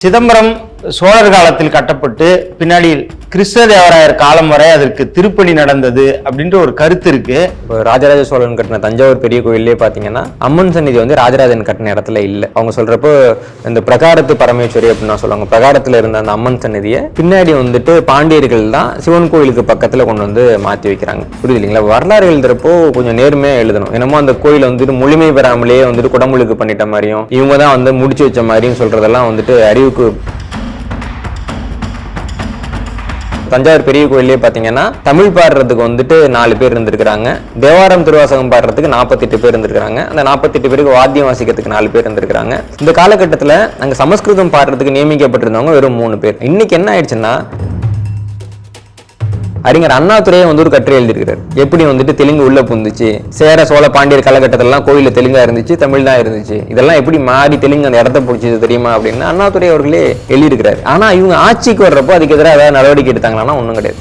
சிதம்பரம் சோழர் காலத்தில் கட்டப்பட்டு பின்னாடி கிருஷ்ணதேவராயர் காலம் வரை அதற்கு திருப்பணி நடந்தது அப்படின்ற ஒரு கருத்து இருக்கு. இப்போ ராஜராஜ சோழன் கட்டின தஞ்சாவூர் பெரிய கோயிலே பார்த்தீங்கன்னா அம்மன் சந்நிதி வந்து ராஜராஜன் கட்டின இடத்துல இல்லை. அவங்க சொல்றப்போ இந்த பிரகாரத்து பரமேஸ்வரி அப்படின்னு நான் சொல்லுவாங்க. பிரகாரத்தில் இருந்த அந்த அம்மன் சன்னிதியை பின்னாடி வந்துட்டு பாண்டியர்கள் தான் சிவன் கோயிலுக்கு பக்கத்தில் கொண்டு வந்து மாற்றி வைக்கிறாங்க. புரியுது இல்லைங்களா? வரலாறு எழுதுறப்போ கொஞ்சம் நேர்மையாக எழுதணும். என்னமோ அந்த கோயில் வந்துட்டு முழுமை பெறாமலேயே வந்துட்டு குடமுழுக்கு பண்ணிட்ட மாதிரியும் இவங்க தான் வந்து முடிச்சு வச்ச மாதிரியும் சொல்றதெல்லாம் வந்துட்டு அறிவுக்கு தஞ்சாவூர் பெரிய கோயிலே பார்த்தீங்கன்னா தமிழ் பாடுறதுக்கு வந்துட்டு நாலு பேர் இருந்திருக்கிறாங்க. தேவாரம் திருவாசகம் பாடுறதுக்கு நாற்பத்தெட்டு பேர் இருந்திருக்காங்க அந்த நாற்பத்தெட்டு பேருக்கு வாத்தியம் வாசிக்கிறதுக்கு நாலு பேர் இருந்திருக்காங்க இந்த காலகட்டத்தில் அங்கே சமஸ்கிருதம் பாடுறதுக்கு நியமிக்கப்பட்டிருந்தவங்க வெறும் மூணு பேர். இன்னைக்கு என்ன ஆயிடுச்சுன்னா அறிஞர் அண்ணாதுரையே வந்து ஒரு கட்டுரை எழுதியிருக்கிறார். எப்படி வந்துட்டு தெலுங்கு உள்ள புந்துச்சு சேர சோழ பாண்டியர் காலகட்டத்திலலாம் கோயிலில் தெலுங்கா இருந்துச்சு தமிழ் தான் இருந்துச்சு. இதெல்லாம் எப்படி மாறி தெலுங்கு அந்த இடத்த பிடிச்சது தெரியுமா அப்படின்னு அண்ணாதுரை அவர்களே எழுதியிருக்கிறார். ஆனா இவங்க ஆட்சிக்கு வர்றப்போ அதுக்கு எதிராக ஏதாவது நடவடிக்கை எடுத்தாங்களான்னா ஒன்றும் கிடையாது.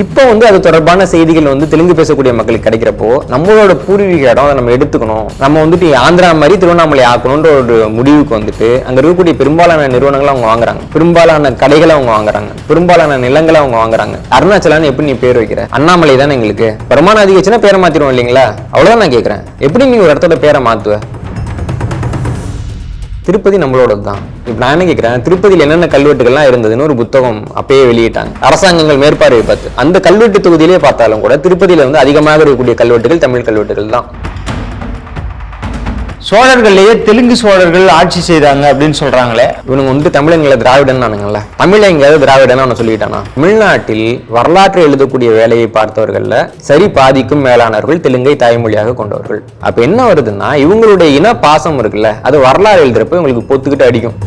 இப்போ வந்து அது தொடர்பான செய்திகள் வந்து தெலுங்கு பேசக்கூடிய மக்களுக்கு கிடைக்கிறப்போ நம்மளோட பூர்வீக இடம் அதை நம்ம எடுத்துக்கணும். நம்ம வந்துட்டு ஆந்திரா மாதிரி திருவண்ணாமலை ஆக்கணுன்ற ஒரு முடிவுக்கு வந்துட்டு அங்க இருக்கக்கூடிய பெரும்பாலான நிறுவனங்களை அவங்க வாங்குறாங்க. பெரும்பாலான கடைகளை அவங்க வாங்குறாங்க. பெரும்பாலான நிலங்களை அவங்க வாங்குறாங்க. அருணாச்சலான்னு எப்படி நீ பேர் வைக்கிற? அண்ணாமலை தானே எங்களுக்கு. வருமானம் அதிகச்சுன்னா பேரை மாத்திருவோம் இல்லைங்களா? அவ்வளவுதான் நான் கேட்கறேன் எப்படி நீ ஒரு இடத்தோட பேரை மாத்துவ? திருப்பதி நம்மளோடது தான் இப்போ நான் என்ன கேட்குறேன் திருப்பதியில் என்னென்ன கல்வெட்டுகள்லாம் இருந்ததுன்னு ஒரு புத்தகம் அப்பயே வெளியிட்டாங்க. அரசாங்கங்கள் மேற்பார்வை பார்த்து. அந்த கல்வெட்டு தொகுதியிலே பார்த்தாலும் கூட திருப்பதியில் வந்து அதிகமாக இருக்கக்கூடிய கல்வெட்டுகள் தமிழ் கல்வெட்டுகள் தான். சோழர்கள்லயே தெலுங்கு சோழர்கள் ஆட்சி செய்தாங்க அப்படின்னு சொல்றாங்களே. இவனுங்க வந்துட்டு தமிழங்களை திராவிடன் நானுங்கள தமிழை எங்கேயாவது திராவிடன் அவனை சொல்லிட்டானா? தமிழ்நாட்டில் வரலாற்றை எழுதக்கூடிய வேலையை பார்த்தவர்கள்ல சரி பாதிக்கும் மேலானவர்கள் தெலுங்கை தாய்மொழியாக கொண்டவர்கள். அப்ப என்ன வருதுன்னா இவங்களுடைய இன பாசம் இருக்குல்ல அது வரலாறு எழுதுறப்ப இவங்களுக்கு பொத்துக்கிட்டு அடிக்கும்.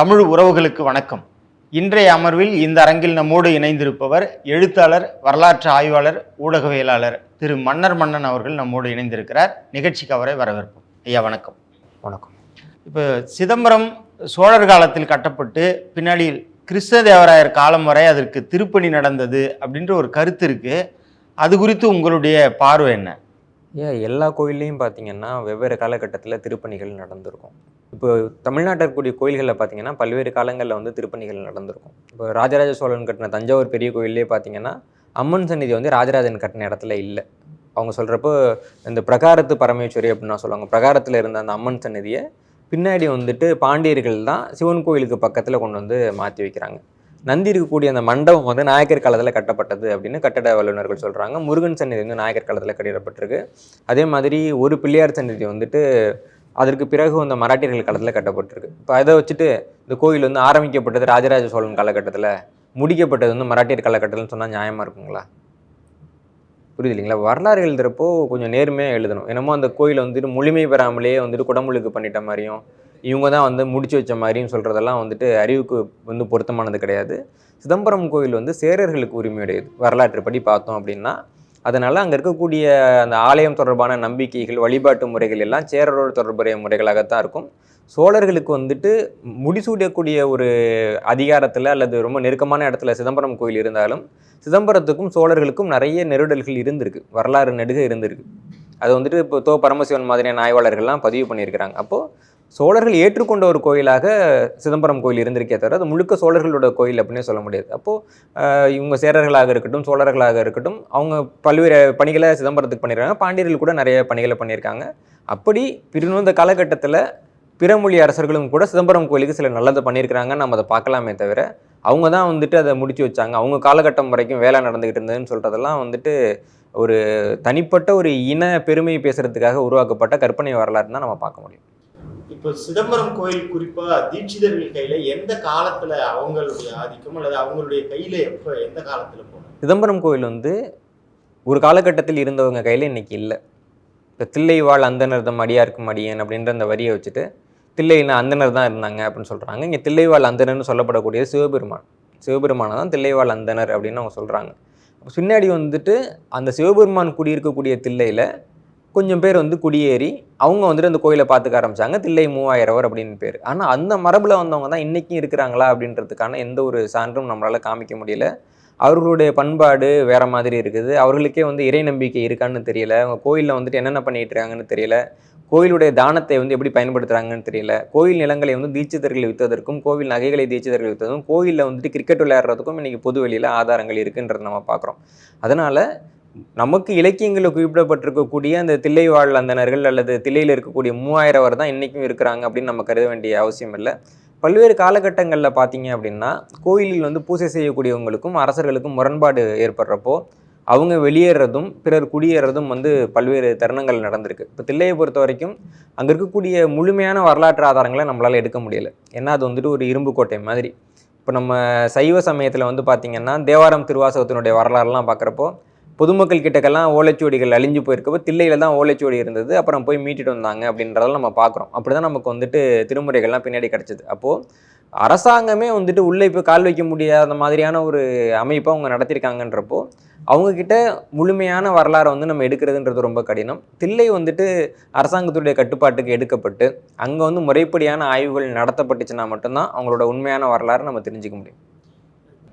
தமிழ் உறவுகளுக்கு வணக்கம். இன்றைய அமர்வில் இந்த அரங்கில் நம்மோடு இணைந்திருப்பவர் எழுத்தாளர் வரலாற்று ஆய்வாளர் ஊடகவியலாளர் திரு மன்னர் மன்னன் அவர்கள் நம்மோடு இணைந்திருக்கிறார். நிகழ்ச்சிக்கு அவரை வரவேற்போம். ஐயா வணக்கம். வணக்கம். இப்போ சிதம்பரம் சோழர் காலத்தில் கட்டப்பட்டு பின்னாடி கிருஷ்ணதேவராயர் காலம் வரை அதற்கு திருப்பணி நடந்தது அப்படின்ற ஒரு கருத்து இருக்கு. அது குறித்து உங்களுடைய பார்வை என்ன? ஏன் எல்லா கோயில்லையும் பார்த்தீங்கன்னா வெவ்வேறு காலகட்டத்தில் திருப்பணிகள் நடந்திருக்கும். இப்போ தமிழ்நாட்டில் இருக்கக்கூடிய கோயில்களில் பார்த்தீங்கன்னா பல்வேறு காலங்களில் வந்து திருப்பணிகள் நடந்திருக்கும். இப்போ ராஜராஜ சோழன் கட்டின தஞ்சாவூர் பெரிய கோயிலே பார்த்தீங்கன்னா அம்மன் சந்நிதி வந்து ராஜராஜன் கட்டின இடத்துல இல்லை. அவங்க சொல்கிறப்போ இந்த பிரகாரத்து பரமேஸ்வரி அப்படின்னு நான் சொல்லுவாங்க. பிரகாரத்தில் இருந்த அந்த அம்மன் சந்நிதியை பின்னாடி வந்துட்டு பாண்டியர்கள் தான் சிவன் கோயிலுக்கு பக்கத்தில் கொண்டு வந்து மாற்றி வைக்கிறாங்க. நந்தி இருக்கக்கூடிய அந்த மண்டபம் வந்து நாயக்கர் காலத்தில் கட்டப்பட்டது அப்படின்னு கட்டட வல்லுநர்கள் சொல்கிறாங்க முருகன் சந்நிதி வந்து நாயக்கர் காலத்தில் கட்டிடப்பட்டிருக்கு. அதே மாதிரி ஒரு பிள்ளையார் சந்நிதி வந்துட்டு அதற்கு பிறகு அந்த மராட்டியர்கள் காலத்தில் கட்டப்பட்டிருக்கு. இப்போ அதை வச்சுட்டு இந்த கோயில் வந்து ஆரம்பிக்கப்பட்டது ராஜராஜ சோழன் காலகட்டத்தில் முடிக்கப்பட்டது வந்து மராட்டியர் காலகட்டத்தில் சொன்னால் நியாயமாக இருக்குங்களா? புரியுது இல்லைங்களா வரலாறு எழுதுறப்போ கொஞ்சம் நேர்மையாக எழுதணும். என்னமோ அந்த கோயில் வந்துட்டு முழுமை பெறாமலேயே வந்துட்டு குடமுழுக்கு பண்ணிட்ட மாதிரியும் இவங்க தான் வந்து முடிச்சு வச்ச மாதிரியும் சொல்கிறதெல்லாம் வந்துட்டு அறிவுக்கு வந்து பொருத்தமானது கிடையாது. சிதம்பரம் கோயில் வந்து சேரர்களுக்கு உரிமையுடையது. வரலாற்று படி பார்த்தோம் அப்படின்னா அதனால் அங்கே இருக்கக்கூடிய அந்த ஆலயம் தொடர்பான நம்பிக்கைகள் வழிபாட்டு முறைகள் எல்லாம் சேரரோடு தொடர்புடைய முறைகளாகத்தான் இருக்கும். சோழர்களுக்கு வந்துட்டு முடிசூடக்கூடிய ஒரு அதிகாரத்தில் அல்லது ரொம்ப நெருக்கமான இடத்துல சிதம்பரம் கோயில் இருந்தாலும் சிதம்பரத்துக்கும் சோழர்களுக்கும் நிறைய நெருடல்கள் இருந்திருக்கு. வரலாறு நெடுக இருந்திருக்கு. அது வந்துட்டு இப்போ தோ பரமசிவன் மாதிரியான ஆய்வாளர்கள்லாம் பதிவு பண்ணியிருக்கிறாங்க. அப்போது சோழர்கள் ஏற்றுக்கொண்ட ஒரு கோயிலாக சிதம்பரம் கோயில் இருந்திருக்கே தவிர அது முழுக்க சோழர்களோட கோயில் அப்படின்னே சொல்ல முடியாது. அப்போது இவங்க சேரர்களாக இருக்கட்டும் சோழர்களாக இருக்கட்டும் அவங்க பல்வேறு பணிகளை சிதம்பரத்துக்கு பண்ணியிருக்காங்க பாண்டியர்கள் கூட நிறைய பணிகளை பண்ணியிருக்காங்க அப்படி பிரிந்த காலகட்டத்தில் பிறமொழி அரசர்களும் கூட சிதம்பரம் கோயிலுக்கு சில நல்லதை பண்ணியிருக்கிறாங்க நம்ம அதை பார்க்கலாமே தவிர அவங்க தான் வந்துட்டு அதை முடிச்சு வச்சாங்க. அவங்க காலகட்டம் வரைக்கும் வேலை நடந்துக்கிட்டு இருந்ததுன்னு சொல்கிறதெல்லாம் வந்துட்டு ஒரு தனிப்பட்ட ஒரு இன பெருமை பேசுகிறதுக்காக உருவாக்கப்பட்ட கற்பனை வரலாறு தான் நம்ம பார்க்க முடியும். இப்போ சிதம்பரம் கோயில் குறிப்பா தீட்சிதர்கள் கையில எந்த காலத்துல அவங்களுடைய ஆதிக்கம் அல்லது அவங்களுடைய கையில எப்ப எந்த காலத்துல போனோம் சிதம்பரம் கோயில் வந்து ஒரு காலகட்டத்தில் இருந்தவங்க கையில் இன்னைக்கு இல்லை. இந்த தில்லைவாழ் அந்தனர் தம் அடியார்க்கும் மடியன் அப்படின்ற அந்த வரியை வச்சுட்டு தில்லைனா அந்தனர் தான் இருந்தாங்க அப்படின்னு சொல்கிறாங்க இங்கே தில்லைவாழ் அந்தனர்னு சொல்லப்படக்கூடிய சிவபெருமான். சிவபெருமானை தான் தில்லைவாழ் அந்தனர் அப்படின்னு அவங்க சொல்கிறாங்க பின்னாடி வந்துட்டு அந்த சிவபெருமான் குடியிருக்கக்கூடிய தில்லையில் கொஞ்சம் பேர் வந்து குடியேறி அவங்க வந்துட்டு அந்த கோயிலை பார்த்துக்க ஆரம்பிச்சாங்க. தில்லை மூவாயிரவர் அப்படின்னு பேர். ஆனால் அந்த மரபில் வந்தவங்க தான் இன்றைக்கும் இருக்கிறாங்களா அப்படின்றதுக்கான எந்த ஒரு சான்றும் நம்மளால் காமிக்க முடியல. அவர்களுடைய பண்பாடு வேற மாதிரி இருக்குது. அவர்களுக்கே வந்து இறை நம்பிக்கை இருக்கான்னு தெரியல. அவங்க கோயிலில் வந்துட்டு என்னென்ன பண்ணிகிட்டு இருக்காங்கன்னு தெரியல. கோயிலுடைய தானத்தை வந்து எப்படி பயன்படுத்துகிறாங்கன்னு தெரியல. கோயில் நிலங்களை வந்து தீட்சிதர்கள் விற்றதற்கும் கோவில் நகைகளை தீட்சிதர்கள் விற்றதும் கோயிலில் வந்துட்டு கிரிக்கெட் விளையாடுறதுக்கும் இன்னைக்கு பொது வெளியில் ஆதாரங்கள் இருக்குன்றதை நம்ம பார்க்குறோம். அதனால் நமக்கு இலக்கியங்களில் குறிப்பிடப்பட்டிருக்கக்கூடிய அந்த தில்லை வாழ் அந்தனர்கள் அல்லது தில்லையில் இருக்கக்கூடிய மூவாயிரவர் தான் இன்றைக்கும் இருக்கிறாங்க அப்படின்னு நம்ம கருத வேண்டிய அவசியம் இல்லை. பல்வேறு காலகட்டங்களில் பார்த்தீங்க அப்படின்னா கோயிலில் வந்து பூஜை செய்யக்கூடியவங்களுக்கும் அரசர்களுக்கும் முரண்பாடு ஏற்படுறப்போ அவங்க வெளியேறதும் பிறர் குடியேறதும் வந்து பல்வேறு தருணங்கள் நடந்திருக்கு. இப்போ தில்லையை பொறுத்த வரைக்கும் அங்கே இருக்கக்கூடிய முழுமையான வரலாற்று ஆதாரங்களை நம்மளால் எடுக்க முடியலை. ஏன்னா அது வந்துட்டு ஒரு இரும்பு கோட்டை மாதிரி. இப்போ நம்ம சைவ சமயத்தில் வந்து பார்த்திங்கன்னா தேவாரம் திருவாசகத்தினுடைய வரலாறுலாம் பார்க்குறப்போ பொதுமக்கள் கிட்டக்கெல்லாம் ஓலைச்சுவடிகள் அழிஞ்சு போயிருக்கப்போ தில்லையில் தான் ஓலைச்சுவடி இருந்தது அப்புறம் போய் மீட்டிட்டு வந்தாங்க அப்படின்றதெல்லாம் நம்ம பார்க்குறோம். அப்படி தான் நமக்கு வந்துட்டு திருமுறைகள்லாம் பின்னாடி கிடச்சிது. அப்போது அரசாங்கமே வந்துட்டு உள்ளே இப்போ கால் வைக்க முடியாத மாதிரியான ஒரு அமைப்பை அவங்க நடத்தியிருக்காங்கன்றப்போ அவங்கக்கிட்ட முழுமையான வரலாறை வந்து நம்ம எடுக்கிறதுன்றது ரொம்ப கடினம். தில்லை வந்துட்டு அரசாங்கத்துடைய கட்டுப்பாட்டுக்கு எடுக்கப்பட்டு அங்கே வந்து முறைப்படியான ஆய்வுகள் நடத்தப்பட்டுச்சுன்னா மட்டும்தான் அவங்களோட உண்மையான வரலாறு நம்ம தெரிஞ்சுக்க முடியும்.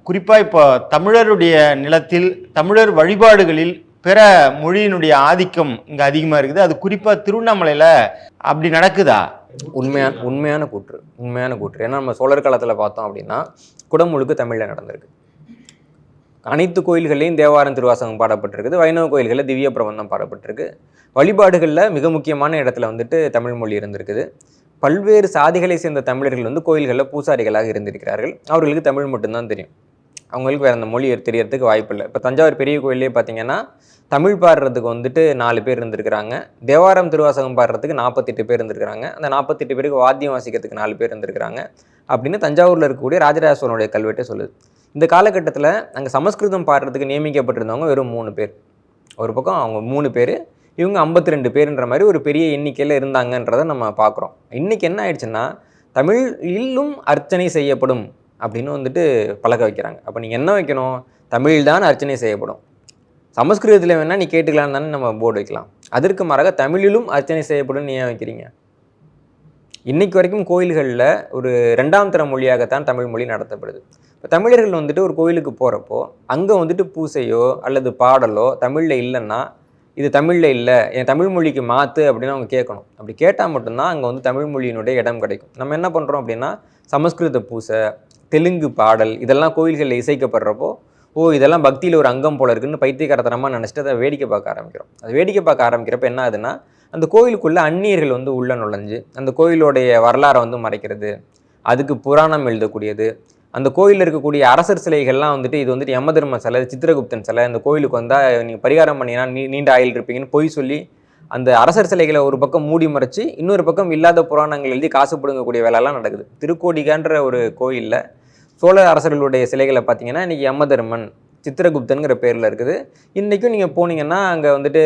குறிப்பாக இப்போ தமிழருடைய நிலத்தில் தமிழர் வழிபாடுகளில் பிற மொழியினுடைய ஆதிக்கம் இங்கே அதிகமாக இருக்குது. அது குறிப்பாக திருவண்ணாமலையில் அப்படி நடக்குதா? உண்மையான உண்மையான கூற்று உண்மையான கூற்று. ஏன்னா நம்ம சோழர் காலத்தில் பார்த்தோம் அப்படின்னா குடமுழுக்கு தமிழில் நடந்திருக்கு. அனைத்து கோயில்கள்லையும் தேவாரம் திருவாசகம் பாடப்பட்டிருக்குது. வைணவ கோயில்களில் திவ்ய பிரபந்தம் பாடப்பட்டிருக்கு. வழிபாடுகளில் மிக முக்கியமான இடத்துல வந்துட்டு தமிழ் மொழி இருந்திருக்குது. பல்வேறு சாதிகளை சேர்ந்த தமிழர்கள் வந்து கோயில்களில் பூசாரிகளாக இருந்திருக்கிறார்கள். அவர்களுக்கு தமிழ் மட்டும்தான் தெரியும். அவங்களுக்கு வேறு அந்த மொழி தெரியறதுக்கு வாய்ப்பில்லை இப்போ தஞ்சாவூர் பெரிய கோயிலே பார்த்தீங்கன்னா தமிழ் பாடுறதுக்கு வந்துட்டு நாலு பேர் இருந்திருக்கிறாங்க. தேவாரம் திருவாசகம் பாடுறதுக்கு நாற்பத்தெட்டு பேர் இருந்திருக்கிறாங்க. அந்த நாற்பத்தெட்டு பேருக்கு வாத்தியம் வாசிக்கிறதுக்கு நாலு பேர் இருந்திருக்கிறாங்க. அப்படின்னு தஞ்சாவூரில் இருக்கக்கூடிய ராஜராஜ சோழனுடைய கல்வெட்டே சொல்லுது. இந்த காலகட்டத்தில் அங்கே சமஸ்கிருதம் பாடுறதுக்கு நியமிக்கப்பட்டிருந்தவங்க வெறும் மூணு பேர். ஒரு பக்கம் அவங்க மூணு பேர் இவங்க ஐம்பத்தி ரெண்டு பேருன்ற மாதிரி ஒரு பெரிய எண்ணிக்கையில் இருந்தாங்கன்றதை நம்ம பார்க்குறோம் இன்றைக்கி என்ன ஆயிடுச்சுன்னா தமிழிலும் அர்ச்சனை செய்யப்படும் அப்படின்னு வந்துட்டு பழக்க வைக்கிறாங்க. அப்போ நீங்கள் என்ன வைக்கணும்? தமிழ் தான் அர்ச்சனை செய்யப்படும். சமஸ்கிருதத்தில் வேணால் நீ கேட்டுக்கலாம் தானே நம்ம போர்டு வைக்கலாம். அதற்கு மாறாக தமிழிலும் அர்ச்சனை செய்யப்படும் ஏன் வைக்கிறீங்க? இன்னைக்கு வரைக்கும் கோயில்களில் ஒரு ரெண்டாம் தர மொழியாகத்தான் தமிழ் மொழி நடத்தப்படுது. இப்போ தமிழர்கள் வந்துட்டு ஒரு கோயிலுக்கு போகிறப்போ அங்கே வந்துட்டு பூசையோ அல்லது பாடலோ தமிழில் இல்லைன்னா இது தமிழில் இல்லை என் தமிழ் மொழிக்கு மாற்று அப்படின்னு அவங்க கேட்கணும். அப்படி கேட்டால் மட்டும்தான் அங்கே வந்து தமிழ் மொழியினுடைய இடம் கிடைக்கும். நம்ம என்ன பண்ணுறோம் அப்படின்னா சமஸ்கிருத பூசை தெலுங்கு பாடல் இதெல்லாம் கோயில்களில் இசைக்கப்படுறப்போ ஓ இதெல்லாம் பக்தியில் ஒரு அங்கம் போல இருக்குன்னு பைத்தியகாரத்தனமாக நினச்சிட்டு அதை வேடிக்கை பார்க்க ஆரம்பிக்கிறோம். அது வேடிக்கை பார்க்க ஆரம்பிக்கிறப்ப என்ன ஆகுதுன்னா அந்த கோயிலுக்குள்ளே அந்நியர்கள் வந்து உள்ளே நுழைஞ்சு அந்த கோயிலுடைய வரலாறை வந்து மறைக்கிறது அதுக்கு புராணம் எழுதக்கூடியது அந்த கோயிலில் இருக்கக்கூடிய அரசர் சிலைகள்லாம் வந்துட்டு இது வந்துட்டு யமதர்ம சிலை சித்திரகுப்தன் சிலை அந்த கோயிலுக்கு வந்தால் நீங்கள் பரிகாரம் பண்ணினா நீ நீண்ட ஆயில் இருப்பீங்கன்னு பொய் சொல்லி அந்த அரசர் சிலைகளை ஒரு பக்கம் மூடி மறைச்சு இன்னொரு பக்கம் இல்லாத புராணங்கள் எழுதி காசு பிடுங்கக்கூடிய வேலைலாம் நடக்குது. திருக்கோடிகான்ற ஒரு கோயிலில் சோழ அரசர்களுடைய சிலைகளை பார்த்தீங்கன்னா இன்றைக்கி யமதர்மன் சித்திரகுப்தனுங்கிற பேரில் இருக்குது. இன்றைக்கும் நீங்கள் போனீங்கன்னா அங்கே வந்துட்டு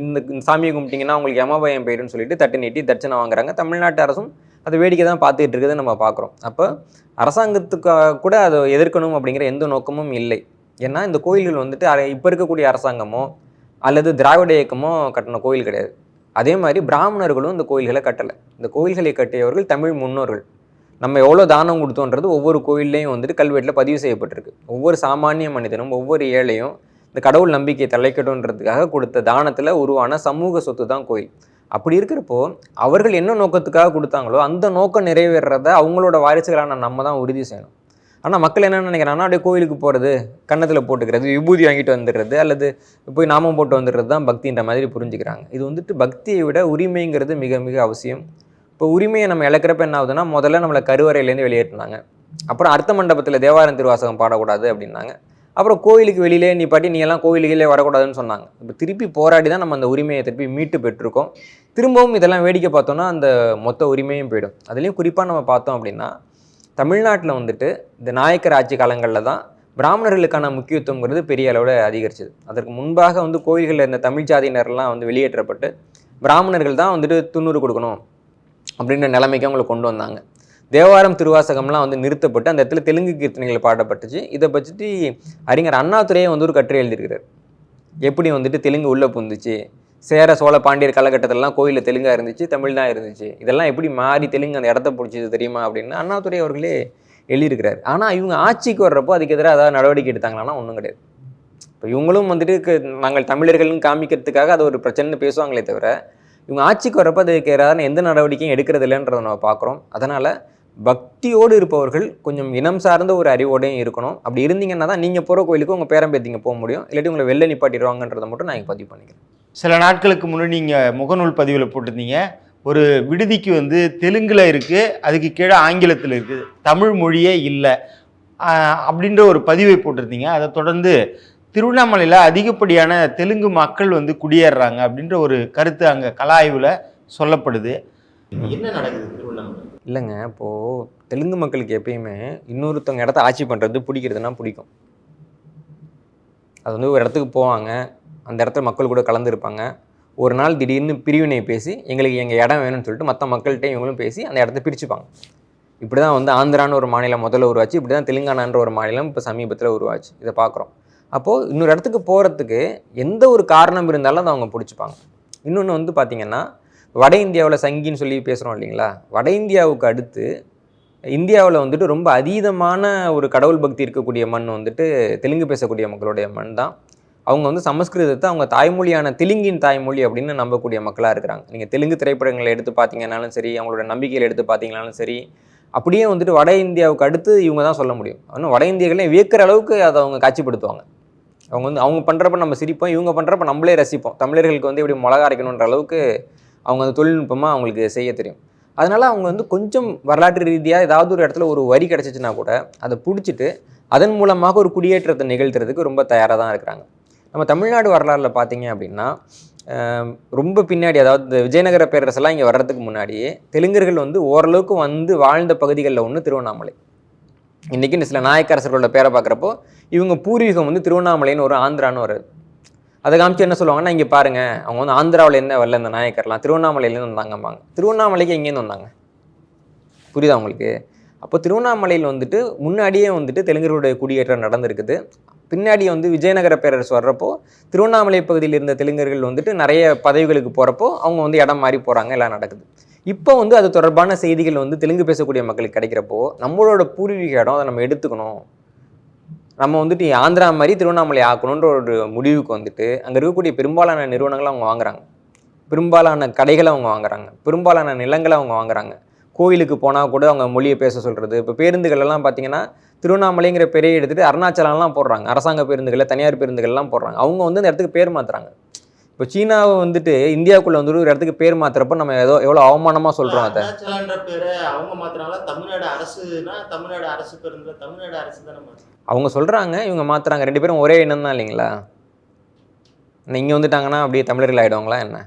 இந்த சாமியை கும்பிட்டிங்கன்னா உங்களுக்கு யமபயம் போயிடுன்னு சொல்லிட்டு தட்டு நீட்டி தட்சணை வாங்குறாங்க. தமிழ்நாட்டு அரசும் அதை வேடிக்கை தான் பார்த்துக்கிட்டு இருக்குதை நம்ம பார்க்குறோம். அப்போ அரசாங்கத்துக்காக கூட அதை எதிர்க்கணும் அப்படிங்கிற எந்த நோக்கமும் இல்லை. ஏன்னா இந்த கோயில்கள் வந்துட்டு இப்போ இருக்கக்கூடிய அரசாங்கமோ அல்லது திராவிட இயக்கமோ கட்டின கோயில் கிடையாது. அதே மாதிரி பிராமணர்களும் இந்த கோயில்களை கட்டலை. இந்த கோயில்களை கட்டியவர்கள் தமிழ் முன்னோர்கள். நம்ம எவ்வளோ தானம் கொடுத்தோன்றது ஒவ்வொரு கோயில்லையும் வந்துட்டு கல்வெட்டில் பதிவு செய்யப்பட்டிருக்கு. ஒவ்வொரு சாமானிய மனிதனும் ஒவ்வொரு ஏழையும் இந்த கடவுள் நம்பிக்கையை தலைக்கட்டுன்றதுக்காக கொடுத்த தானத்தில் உருவான சமூக சொத்து தான் கோயில். அப்படி இருக்கிறப்போ அவர்கள் என்ன நோக்கத்துக்காக கொடுத்தாங்களோ அந்த நோக்கம் நிறைவேறத அவங்களோட வாரிசுகளான நம்ம தான் உறுதி செய்யணும். ஆனால் மக்கள் என்ன நினைக்கிறாங்கன்னா அப்படியே கோயிலுக்கு போகிறது கன்னத்தில் போட்டுக்கிறது விபூதி வாங்கிட்டு வந்துடுறது அல்லது போய் நாமம் போட்டு வந்துடுறது தான் பக்தின்ற மாதிரி புரிஞ்சுக்கிறாங்க. இது வந்துட்டு பக்தியை விட உரிமைங்கிறது மிக மிக அவசியம். இப்போ உரிமையை நம்ம இழக்கிறப்ப என்ன ஆகுதுன்னா முதல்ல நம்மளை கருவறையிலேருந்து வெளியேற்றினாங்க. அப்புறம் அர்த்த மண்டபத்தில் தேவாரம் திருவாசகம் பாடக்கூடாது அப்படின்னாங்க. அப்புறம் கோயிலுக்கு வெளியிலே நீ பாட்டி நீ எல்லாம் கோயிலுக்குள்ளே வரக்கூடாதுன்னு சொன்னாங்க. இப்போ திருப்பி போராடி தான் நம்ம அந்த உரிமையை திருப்பி மீட்டு பெற்றிருக்கோம். திரும்பவும் இதெல்லாம் வேடிக்கை பார்த்தோன்னா அந்த மொத்த உரிமையும் போயிடும். அதுலேயும் குறிப்பாக நம்ம பார்த்தோம் அப்படின்னா தமிழ்நாட்டில் வந்துட்டு இந்த நாயக்கர் ஆட்சி காலங்களில் தான் பிராமணர்களுக்கான முக்கியத்துவங்கிறது பெரிய அளவில் அதிகரிச்சது. அதற்கு முன்பாக வந்து கோயில்களில் இருந்த தமிழ் ஜாதியினர்லாம் வந்து வெளியேற்றப்பட்டு பிராமணர்கள் தான் வந்துட்டு துண்ணூறு கொடுக்கணும் அப்படின்ற நிலைமைக்கு அவங்களை கொண்டு வந்தாங்க. தேவாரம் திருவாசகம்லாம் வந்து நிறுத்தப்பட்டு அந்த இடத்துல தெலுங்கு கீர்த்தனைகள் பாடப்பட்டுச்சு. இதை பற்றி அறிஞர் அண்ணாதுரையே வந்து ஒரு கட்டுரை எழுதியிருக்கிறார். எப்படி வந்துட்டு தெலுங்கு உள்ளே புந்துச்சு சேர சோழ பாண்டியர் காலகட்டத்திலலாம் கோயிலில் தெலுங்காக இருந்துச்சு தமிழ் தான் இருந்துச்சு. இதெல்லாம் எப்படி மாறி தெலுங்கு அந்த இடத்த பிடிச்சது தெரியுமா அப்படின்னு அண்ணாதுரை அவர்களே எழுதியிருக்கிறார். ஆனால் இவங்க ஆட்சிக்கு வர்றப்போ அதுக்கு எதிராக ஏதாவது நடவடிக்கை எடுத்தாங்களான்னா ஒன்றும் கிடையாது. இப்போ இவங்களும் வந்துட்டு க- நாங்கள் தமிழர்கள்னு காமிக்கிறதுக்காக அது ஒரு பிரச்சனைன்னு பேசுவாங்களே தவிர இவங்க ஆட்சிக்கு வரப்போ அதுக்கு ஏதாவது எந்த நடவடிக்கையும் எடுக்கிறது இல்லைன்றதை நம்ம பார்க்குறோம். அதனால் பக்தியோடு இருப்பவர்கள் கொஞ்சம் இனம் சார்ந்த ஒரு அறிவோடையும் இருக்கணும். அப்படி இருந்தீங்கன்னா தான் நீங்கள் போகிற கோயிலுக்கு உங்கள் பேரம்பேத்திங்க போக முடியும். இல்லாட்டி உங்களை வெளில நிப்பாட்டிடுவாங்கன்றதை மட்டும் நான் இங்க பதிவு பண்ணிக்கிறேன். சில நாட்களுக்கு முன்னாடி நீங்கள் முகநூல் பதிவில் போட்டிருந்தீங்க. ஒரு விடுதிக்கு வந்து தெலுங்கில் இருக்குது அதுக்கு கீழே ஆங்கிலத்தில் இருக்குது தமிழ் மொழியே இல்லை. அப்படின்ற ஒரு பதிவை போட்டிருந்தீங்க. அதை தொடர்ந்து திருவண்ணாமலையில் அதிகப்படியான தெலுங்கு மக்கள் வந்து குடியேறுறாங்க அப்படின்ற ஒரு கருத்து அங்கே கலா ஆய்வில் சொல்லப்படுது. என்ன நடக்குது திருவண்ணாமலை? இல்லைங்க. இப்போது தெலுங்கு மக்களுக்கு எப்பயுமே இன்னொருத்தவங்க இடத்த ஆட்சி பண்ணுறது பிடிக்கிறதுனா பிடிக்கும். அது வந்து ஒரு இடத்துக்கு போவாங்க. அந்த இடத்துல மக்கள் கூட கலந்துருப்பாங்க. ஒரு நாள் திடீர்னு பிரிவினை பேசி எங்களுக்கு எங்கள் இடம் வேணும்னு சொல்லிட்டு மற்ற மக்கள்கிட்ட இவங்களும் பேசி அந்த இடத்த பிரிச்சுப்பாங்க. இப்படி தான் வந்து ஆந்திரான்னு ஒரு மாநிலம் முதல்ல உருவாச்சு. இப்படி தான் தெலுங்கானான்ற ஒரு மாநிலம் இப்போ சமீபத்தில் உருவாச்சு. இதை பார்க்குறோம் அப்போது இன்னொரு இடத்துக்கு போகிறதுக்கு எந்த ஒரு காரணம் இருந்தாலும் அதை அவங்க பிடிச்சிப்பாங்க. இன்னொன்று வந்து பார்த்திங்கன்னா வட இந்தியாவில் சங்கின்னு சொல்லி பேசுகிறோம் இல்லைங்களா? வட இந்தியாவுக்கு அடுத்து இந்தியாவில் வந்துட்டு ரொம்ப அதீதமான ஒரு கடவுள் பக்தி இருக்கக்கூடிய மண் வந்துட்டு தெலுங்கு பேசக்கூடிய மக்களுடைய மண் தான். அவங்க வந்து சமஸ்கிருதத்தை அவங்க தாய்மொழியான தெலுங்கின் தாய்மொழி அப்படின்னு நம்பக்கூடிய மக்களாக இருக்கிறாங்க. நீங்கள் தெலுங்கு திரைப்படங்களை எடுத்து பார்த்தீங்கன்னாலும் சரி அவங்களோட நம்பிக்கையில் எடுத்து பார்த்தீங்கனாலும் சரி அப்படியே வந்துட்டு வட இந்தியாவுக்கு அடுத்து இவங்க தான் சொல்ல முடியும். ஆனால் வட இந்தியர்களே வியக்கிற அளவுக்கு அதை அவங்க காட்சிப்படுத்துவாங்க. அவங்க வந்து அவங்க பண்ணுறப்ப நம்ம சிரிப்போம் இவங்க பண்ணுறப்ப நம்மளே ரசிப்போம். தமிழர்களுக்கு வந்து எப்படி மிளகா அரைக்கணுன்ற அளவுக்கு அவங்க அந்த தொழில்நுட்பமாக அவங்களுக்கு செய்ய தெரியும். அதனால் அவங்க வந்து கொஞ்சம் வரலாற்று ரீதியாக ஏதாவது ஒரு இடத்துல ஒரு வரி கிடச்சிச்சின்னா கூட அதை பிடிச்சிட்டு அதன் மூலமாக ஒரு குடியேற்றத்தை நிகழ்த்துறதுக்கு ரொம்ப தயாராக தான் இருக்கிறாங்க. நம்ம தமிழ்நாடு வரலாறில் பார்த்தீங்க அப்படின்னா ரொம்ப பின்னாடி அதாவது இந்த விஜயநகர பேரரசெல்லாம் இங்கே வர்றதுக்கு முன்னாடியே தெலுங்கர்கள் வந்து ஓரளவுக்கு வந்து வாழ்ந்த பகுதிகளில் ஒன்று திருவண்ணாமலை. இன்றைக்கி இந்த சில நாயக்கரசர்களோட பேரை பார்க்குறப்போ இவங்க பூர்வீகம் வந்து திருவண்ணாமலைன்னு ஒரு ஆந்திரான்னு வருது அதை காமிச்சு என்ன சொல்லுவாங்கன்னா இங்கே பாருங்க அவங்க வந்து ஆந்திராவிலேருந்து வரல இந்த நாயக்கர்லாம். திருவண்ணாமலையிலேருந்து வந்தாங்கம்பாங்க திருவண்ணாமலைக்கு எங்கேருந்து வந்தாங்க? புரியுதா உங்களுக்கு? அப்போ திருவண்ணாமலையில் வந்துட்டு முன்னாடியே வந்துட்டு தெலுங்கர்களுடைய குடியேற்றம் நடந்திருக்குது. பின்னாடி வந்து விஜயநகர பேரரசு வர்றப்போ திருவண்ணாமலை பகுதியில் இருந்த தெலுங்கர்கள் வந்துட்டு நிறைய பதவிகளுக்கு போகிறப்போ அவங்க வந்து இடம் மாறி போகிறாங்க எல்லாம் நடக்குது. இப்போ வந்து அது தொடர்பான செய்திகள் வந்து தெலுங்கு பேசக்கூடிய மக்களுக்கு கிடைக்கிறப்போ நம்மளோட பூர்வீக இடம் அதை நம்ம எடுத்துக்கணும். நம்ம வந்துட்டு ஆந்திரா மாதிரி திருவண்ணாமலை ஆக்கணுன்ற ஒரு முடிவுக்கு வந்துட்டு அங்கே இருக்கக்கூடிய பெரும்பாலான நிறுவனங்களை அவங்க வாங்குறாங்க. பெரும்பாலான கடைகளை அவங்க வாங்குறாங்க. பெரும்பாலான நிலங்களை அவங்க வாங்குறாங்க. கோயிலுக்கு போனால் கூட அவங்க மொழியை பேச சொல்கிறது இப்போ பேருந்துகளெல்லாம் பார்த்தீங்கன்னா திருவண்ணாமலைங்கிற பெரிய எடுத்துகிட்டு அருணாச்சலம்லாம் போடுறாங்க. அரசாங்க பேருந்துகளில் தனியார் பேருந்துகள்லாம் போடுறாங்க. அவங்க வந்து அந்த இடத்துக்கு பேர் மாற்றுறாங்க இப்போ சீனாவை வந்துட்டு இந்தியாவுக்குள்ளே வந்துட்டு ஒரு இடத்துக்கு பேர் மாற்றுறப்ப நம்ம ஏதோ எவ்வளோ அவமானமாக சொல்கிறோம் அதை. அருணாச்சலன்ற பேரை அவங்க மாற்றுறாங்களா தமிழ்நாடு அரசுனா தமிழ்நாடு அரசு பேருந்துல தமிழ்நாடு அரசு தானே அவங்க சொல்கிறாங்க இவங்க மாற்றுறாங்க ரெண்டு பேரும் ஒரே இனம் தான் இல்லைங்களா? இங்கே வந்துட்டாங்கன்னா அப்படியே தமிழர்கள் ஆகிடுவாங்களா என்ன?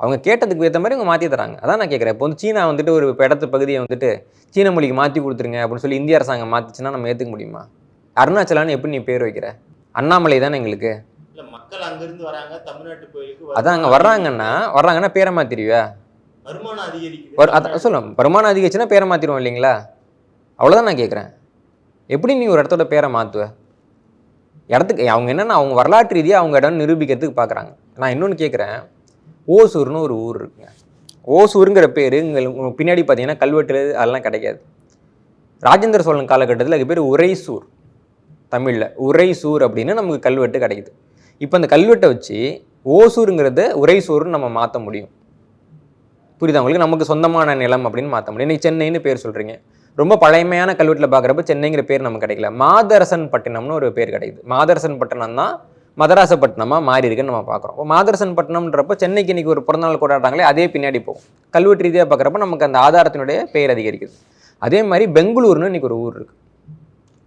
அவங்க கேட்டதுக்கு ஏற்ற மாதிரி இவங்க மாற்றி தராங்க. அதான் நான் கேட்குறேன் இப்போ வந்து சீனா வந்துட்டு ஒரு இடத்து பகுதியை வந்துட்டு சீன மொழிக்கு மாற்றி கொடுத்துருங்க அப்படின்னு சொல்லி இந்திய அரசாங்கம் மாற்றிச்சுன்னா நம்ம ஏற்றுக்க முடியுமா? அருணாச்சலான்னு எப்படி நீ பேர் வைக்கிற? அண்ணாமலை தானே எங்களுக்கு? மக்கள் அங்கிருந்து வராங்க தமிழ்நாட்டு கோயிலுக்கு அதான் அங்கே வர்றாங்கன்னா வர்றாங்கன்னா பேரை மாற்றிடுவியா வருமானம் அதிகரிக்குது. ஒரு அதான் சொல்லும் வருமானம் அதிகரிச்சுன்னா பேரை மாற்றிடுவோம் இல்லைங்களா? அவ்வளோதான் நான் கேட்குறேன் எப்படி நீ ஒரு இடத்தோட பேரை மாற்றுவ இடத்துக்கு அவங்க என்னென்னா அவங்க வரலாற்று ரீதியாக அவங்க இடம் நிரூபிக்கிறதுக்கு பார்க்குறாங்க நான் இன்னொன்று கேட்குறேன் ஓசூர்னு ஒரு ஊர் இருக்குங்க. ஓசூருங்கிற பேர் உங்களுக்கு பின்னாடி பார்த்தீங்கன்னா கல்வெட்டு அதெல்லாம் கிடைக்காது. ராஜேந்திர சோழன் காலகட்டத்தில் அது பேர் உரைசூர் தமிழில் உரைசூர் அப்படின்னு நமக்கு கல்வெட்டு கிடைக்குது. இப்போ அந்த கல்வெட்டை வச்சு ஓசூருங்கிறத உரைசூர்னு நம்ம மாற்ற முடியும். புரியுதா உங்களுக்கு? நமக்கு சொந்தமான நிலம் அப்படின்னு மாற்ற முடியும். இன்னைக்கு சென்னைன்னு பேர் சொல்கிறீங்க ரொம்ப பழமையான கல்வெட்டில் பார்க்குறப்ப சென்னைங்கிற பேர் நமக்கு கிடைக்கல. மாதரசன் பட்டினம்னு ஒரு பேர் கிடைக்குது. மாதரசன் பட்டினம் தான் மதராசப்பட்டினமாக மாறி இருக்குன்னு நம்ம பார்க்குறோம் இப்போ மாதரசன் பட்டினம்ன்றப்போ சென்னைக்கு இன்னைக்கு ஒரு பிறந்தநாள் கொண்டாடுறாங்களே அதே பின்னாடி போகும். கல்வெட்டு ரீதியாக பார்க்குறப்ப நமக்கு அந்த ஆதாரத்தினுடைய பெயர் அதிகரிக்குது. அதே மாதிரி பெங்களூர்னு இன்னைக்கு ஒரு ஊர் இருக்குது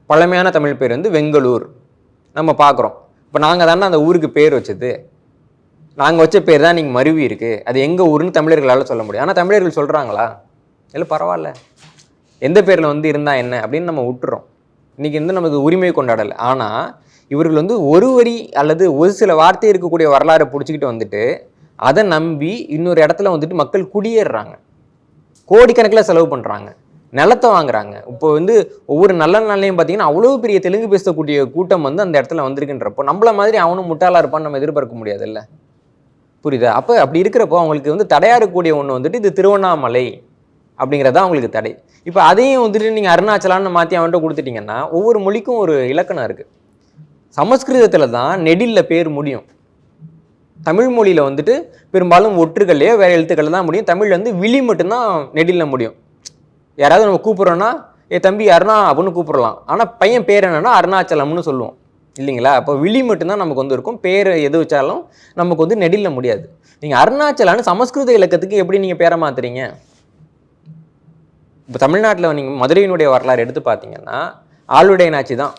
பழமையான தமிழ் பேர் வந்து வெங்களூர் நம்ம பார்க்குறோம் இப்போ நாங்கள் தானே அந்த ஊருக்கு பேர் வச்சது. நாங்கள் வச்ச பேர் தான் நீங்கள் மருவி இருக்குது அது எங்கள் ஊருன்னு தமிழர்களால் சொல்ல முடியும். ஆனால் தமிழர்கள் சொல்கிறாங்களா இல்லை பரவாயில்ல. எந்த பேரில் வந்து இருந்தால் என்ன அப்படின்னு நம்ம விட்டுறோம். இன்றைக்கி வந்து நமக்கு உரிமை கொண்டாடலை. ஆனால் இவர்கள் வந்து ஒரு வரி அல்லது ஒரு சில வார்த்தை இருக்கக்கூடிய வரலாறை பிடிச்சிக்கிட்டு வந்துட்டு அதை நம்பி இன்னொரு இடத்துல வந்துட்டு மக்கள் குடியேறுறாங்க. கோடிக்கணக்கில் செலவு பண்ணுறாங்க நிலத்தை வாங்குறாங்க. இப்போ வந்து ஒவ்வொரு நல்ல நாள்லையும் பார்த்தீங்கன்னா அவ்வளோ பெரிய தெலுங்கு பேசக்கூடிய கூட்டம் வந்து அந்த இடத்துல வந்திருக்குன்றப்போ நம்மள மாதிரி அவனும் முட்டாளாக இருப்பான்னு நம்ம எதிர்பார்க்க முடியாதுல்ல? புரியுதா? அப்போ அப்படி இருக்கிறப்போ அவங்களுக்கு வந்து தடையா இருக்கக்கூடிய ஒன்று வந்துட்டு இது திருவண்ணாமலை. அப்படிங்கிறது தான் அவங்களுக்கு தடை. இப்போ அதையும் வந்துட்டு நீங்கள் அருணாச்சலான்னு மாற்றி அவன்கிட்ட கொடுத்துட்டிங்கன்னா ஒவ்வொரு மொழிக்கும் ஒரு இலக்கணம் இருக்குது சமஸ்கிருதத்தில் தான் நெடிலில் பேர் முடியும். தமிழ் மொழியில் வந்துட்டு பெரும்பாலும் ஒற்றுகள்லையோ வேறு எழுத்துக்கள் தான் முடியும். தமிழில் வந்து விழி மட்டும்தான் நெடில்ல முடியும். யாராவது நம்ம கூப்பிட்றோன்னா ஏ தம்பி அருணா அப்படின்னு கூப்பிடலாம். ஆனால் பையன் பேர் என்னென்னா அருணாச்சலம்னு சொல்லுவோம். இல்லைங்களா? அப்போ விழி மட்டும்தான் நமக்கு வந்து இருக்கும். பேர் எது வச்சாலும் நமக்கு வந்து நெடில்ல முடியாது. நீங்கள் அருணாச்சலான்னு சமஸ்கிருத இலக்கத்துக்கு எப்படி நீங்கள் பேரை மாற்றுறீங்க இப்போ தமிழ்நாட்டில் நீங்கள் மதுரையினுடைய வரலாறு எடுத்து பார்த்தீங்கன்னா ஆளுடைய நாச்சி தான்.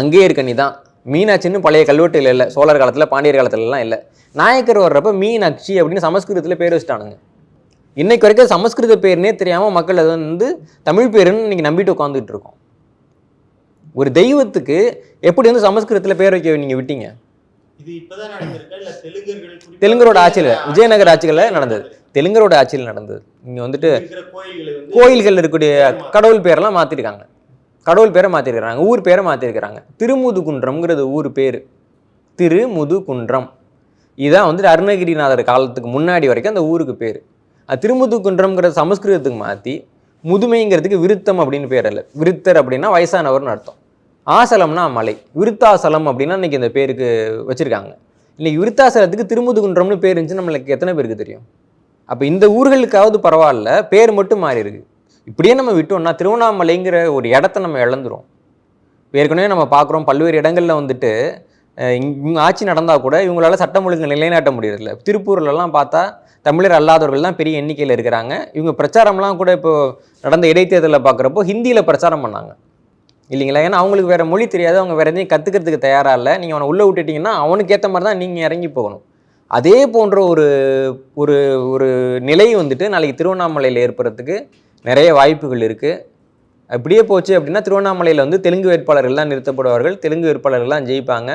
அங்கேயே இருக்க நீ தான். மீனாட்சின்னு பழைய கல்வெட்டுல இல்லை. சோழர் காலத்தில் பாண்டியர் காலத்துலலாம் இல்லை. நாயக்கர் வர்றப்ப மீனாட்சி அப்படின்னு சமஸ்கிருதத்தில் பேர் வச்சுட்டானுங்க. இன்னைக்கு வரைக்கும் சமஸ்கிருத பேர்னே தெரியாமல் மக்கள் அதை வந்து தமிழ் பேருன்னு இன்னைக்கு நம்பிட்டு உட்காந்துட்டு இருக்கோம். ஒரு தெய்வத்துக்கு எப்படி வந்து சமஸ்கிருதத்தில் பேர் வைக்க நீங்கள் விட்டீங்க? தெலுங்கரோட ஆட்சியில் விஜயநகர ஆட்சிகளில் நடந்தது. தெலுங்கரோட ஆட்சியில் நடந்தது. இங்கே வந்துட்டு கோயில்களை இருக்கக்கூடிய கடவுள் பேரெல்லாம் மாற்றிருக்காங்க கடவுள் பேரை மாற்றிருக்கிறாங்க ஊர் பேரை மாற்றிருக்கிறாங்க திருமுதுகுன்றம்ங்கிறது ஊர் பேர். திருமுதுகுன்றம். இதான் வந்துட்டு அருணகிரிநாதர் காலத்துக்கு முன்னாடி வரைக்கும் அந்த ஊருக்கு பேர். அது திருமுதுகுன்றம்ங்கிறது சமஸ்கிருதத்துக்கு மாற்றி முதுமைங்கிறதுக்கு விருத்தம் அப்படின்னு பேர் இல்லை. விருத்தர் அப்படின்னா வயசானவர்னு அர்த்தம். ஆசலம்னா மலை. விருத்தாசலம் அப்படின்னா இன்னைக்கு இந்த பேருக்கு வச்சுருக்காங்க. இன்னைக்கு விருத்தாசலத்துக்கு திருமுதுகுன்றம்னு பேர் இருந்துச்சு நம்மளுக்கு எத்தனை பேருக்கு தெரியும்? அப்போ இந்த ஊர்களுக்காவது பரவாயில்ல பேர் மட்டும் மாறி இருக்கு இப்படியே நம்ம விட்டோம்னா திருவண்ணாமலைங்கிற ஒரு இடத்த நம்ம இழந்துரும். ஏற்கனவே நம்ம பார்க்குறோம் பல்வேறு இடங்களில் வந்துட்டு இவங்க ஆட்சி நடந்தால் கூட இவங்களால சட்டம் ஒழுங்கு நிலைநாட்ட முடியறதில்ல. திருப்பூர்லலாம் பார்த்தா தமிழர் அல்லாதவர்கள் தான் பெரிய எண்ணிக்கையில் இருக்கிறாங்க. இவங்க பிரச்சாரம்லாம் கூட இப்போ நடந்த இடைத்தேர்தலில் பார்க்குறப்போ ஹிந்தியில் பிரச்சாரம் பண்ணாங்க. இல்லைங்களா? ஏன்னா அவங்களுக்கு வேறு மொழி தெரியாது. அவங்க வேறு எதையும் கற்றுக்கிறதுக்கு தயாராக இல்லை. நீங்கள் அவனை உள்ளே விட்டுட்டிங்கன்னா அவனுக்கு ஏற்ற மாதிரி தான் நீங்கள் இறங்கி போகணும். அதே போன்ற ஒரு ஒரு ஒரு நிலை வந்துட்டு நாளைக்கு திருவண்ணாமலையில் ஏற்படுறதுக்கு நிறைய வாய்ப்புகள் இருக்குது அப்படியே போச்சு அப்படின்னா திருவண்ணாமலையில் வந்து தெலுங்கு வேட்பாளர்கள்லாம் நிறுத்தப்படுவார்கள். தெலுங்கு வேட்பாளர்கள்லாம் ஜெயிப்பாங்க.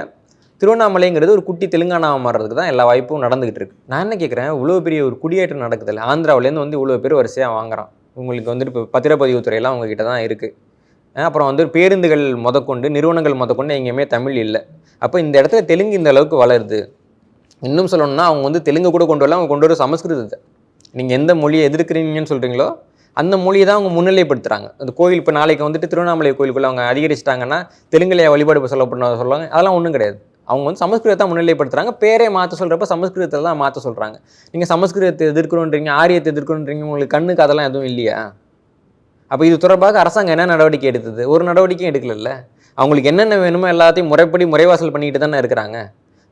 திருவண்ணாமலைங்கிறது ஒரு குட்டி தெலுங்கானாவை மாறுறதுக்கு தான் எல்லா வாய்ப்பும் நடந்துகிட்டு இருக்கு. நான் என்ன கேட்குறேன் இவ்வளோ பெரிய ஒரு குடியேற்றம் நடக்குதுல்ல. ஆந்திராவிலேருந்து வந்து இவ்வளோ பேர் வரிசையாக வாங்குறான். உங்களுக்கு வந்துட்டு இப்போ பத்திரப்பதிவுத்துறையெல்லாம் உங்ககிட்ட தான் இருக்குது அப்புறம் வந்து பேருந்துகள் முதற்கொண்டு நிறுவனங்கள் முதற்கொண்டு எங்கேயுமே தமிழ் இல்லை. அப்போ இந்த இடத்துல தெலுங்கு இந்த அளவுக்கு வளருது. இன்னும் சொல்லணும்னா அவங்க வந்து தெலுங்கு கூட கொண்டு வரல அவங்க கொண்டு வர சமஸ்கிருதத்தை. நீங்கள் எந்த மொழியை எதிர்க்கிறீங்கன்னு சொல்கிறீங்களோ அந்த மொழியை தான் அவங்க முன்னிலைப்படுத்துகிறாங்க அந்த கோயில் இப்போ நாளைக்கு வந்துட்டு திருவண்ணாமலை கோயிலுக்குள்ளே அவங்க அதிகரிச்சிட்டாங்கன்னா தெலுங்குலைய வழிபாடு சொல்லப்பட சொல்லுவாங்க. அதெல்லாம் ஒன்றும் கிடையாது. அவங்க வந்து சமஸ்கிருதத்தை முன்னிலைப்படுத்துகிறாங்க பேரே மாற்ற சொல்கிறப்ப சமஸ்கிருதத்தை தான் மாற்ற சொல்கிறாங்க நீங்கள் சமஸ்கிருதத்தை எதிர்க்கிறோன்றீங்க ஆரியத்தை எதிர்க்கிறோன்றீங்க உங்களுக்கு கண்ணுக்கு அதெல்லாம் எதுவும் இல்லையா? அப்போ இது தொடர்பாக அரசாங்கம் என்ன நடவடிக்கை எடுத்தது? ஒரு நடவடிக்கையும் எடுக்கலல்ல? அவங்களுக்கு என்னென்ன வேணுமோ எல்லாத்தையும் முறைப்படி முறைவாசல் பண்ணிக்கிட்டு தானே இருக்கிறாங்க.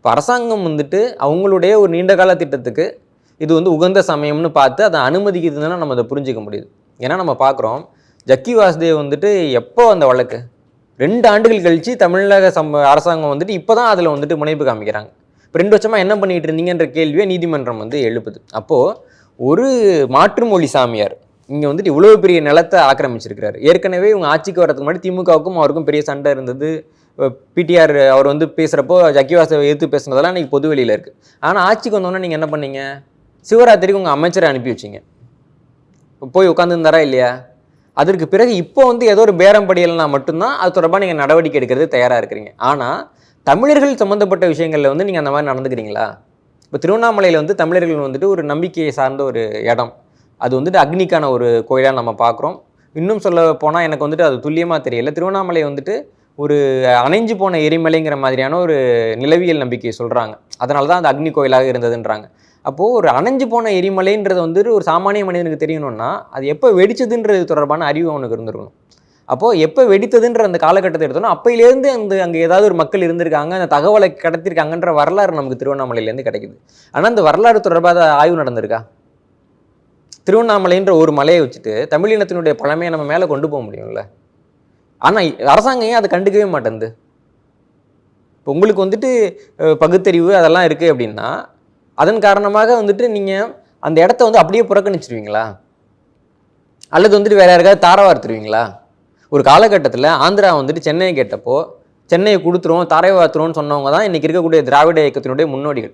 இப்போ அரசாங்கம் வந்துட்டு அவங்களுடைய ஒரு நீண்டகால திட்டத்துக்கு இது வந்து உகந்த சமயம்னு பார்த்து அதை அனுமதிக்குதுன்னா நம்ம அதை புரிஞ்சிக்க முடியுது. ஏன்னா நம்ம பார்க்குறோம் ஜக்கி வாசுதேவ் வந்துட்டு எப்போ அந்த வழக்கு? ரெண்டு ஆண்டுகள் கழித்து தமிழக சம்ப அரசாங்கம் வந்துட்டு இப்போ தான் அதில் வந்துட்டு முனைப்பு காமிக்கிறாங்க. இப்போ ரெண்டு வருஷமாக என்ன பண்ணிகிட்டு இருந்தீங்கன்ற கேள்வியை நீதிமன்றம் வந்து எழுப்புது. அப்போது ஒரு மாற்றுமொழி சாமியார் இங்கே வந்துட்டு இவ்வளோ பெரிய நிலத்தை ஆக்கிரமிச்சிருக்கிறாரு. ஏற்கனவே இவங்க ஆட்சிக்கு வரதுக்கு முன்னாடி திமுகவுக்கும் அவருக்கும் பெரிய சண்டை இருந்தது. பிடிஆர் அவர் வந்து பேசுகிறப்போ ஜக்கிவாசை எதிர்த்து பேசுனதெல்லாம் இன்றைக்கி பொது வெளியில் இருக்குது ஆனால் ஆட்சிக்கு வந்தோன்னே நீங்கள் என்ன பண்ணீங்க? சிவராத்திரிக்கு உங்கள் அமைச்சரை அனுப்பி வச்சிங்க. போய் உட்காந்துருந்தாரா இல்லையா? அதற்கு பிறகு இப்போ வந்து ஏதோ ஒரு பேரம் படியலைனா மட்டும்தான் அது தொடர்பாக நீங்கள் நடவடிக்கை எடுக்கிறது தயாராக இருக்கிறீங்க. ஆனால் தமிழர்கள் சம்மந்தப்பட்ட விஷயங்களில் வந்து நீங்கள் அந்த மாதிரி நடந்துக்கிறீங்களா? இப்போ திருவண்ணாமலையில் வந்து தமிழர்கள் வந்துட்டு ஒரு நம்பிக்கையை சார்ந்த ஒரு இடம். அது வந்துட்டு அக்னிக்கான ஒரு கோயிலாக நம்ம பார்க்குறோம். இன்னும் சொல்ல போனால் எனக்கு வந்துட்டு அது துல்லியமாக தெரியல. திருவண்ணாமலை வந்துட்டு ஒரு அணைஞ்சு போன எரிமலைங்கிற மாதிரியான ஒரு நிலவியல் நம்பிக்கையை சொல்கிறாங்க அதனால தான் அது அக்னி கோயிலாக இருந்ததுன்றாங்க. அப்போது ஒரு அணைஞ்சு போன எரிமலைன்றது வந்துட்டு ஒரு சாமானிய மனிதனுக்கு தெரியணும்னா அது எப்போ வெடிச்சதுன்றது தொடர்பான அறிவு அவனுக்கு இருந்திருக்கணும். அப்போது எப்போ வெடித்ததுன்ற அந்த காலகட்டத்தை எடுத்தோம்னா அப்பையிலேருந்து அந்த அங்கே ஏதாவது ஒரு மக்கள் இருந்திருக்காங்க அந்த தகவலை கடத்திருக்காங்கன்ற வரலாறு நமக்கு திருவண்ணாமலையிலேருந்து கிடைக்குது. ஆனால் அந்த வரலாறு தொடர்பாக ஆய்வு நடந்திருக்கா? திருவண்ணாமலைன்ற ஒரு மலையை வச்சுட்டு தமிழினத்தினுடைய பழமையை நம்ம மேலே கொண்டு போக முடியும்ல? ஆனால் அரசாங்கம் ஏன் அதை கண்டுக்கவே மாட்டேங்குது? இப்போ உங்களுக்கு வந்துட்டு பகுத்தறிவு அதெல்லாம் இருக்குது அப்படின்னா அதன் காரணமாக வந்துட்டு நீங்கள் அந்த இடத்த வந்து அப்படியே புறக்கணிச்சிருவீங்களா? அல்லது வந்துட்டு வேற யாருக்காவது தாரவார்த்துருவீங்களா ஒரு காலகட்டத்தில் ஆந்திரா வந்துட்டு சென்னையை கேட்டப்போ சென்னையை கொடுத்துருவோம் தாரை வாத்துருவோம்னு சொன்னவங்க தான் இன்றைக்கி இருக்கக்கூடிய திராவிட இயக்கத்தினுடைய முன்னோடிகள்.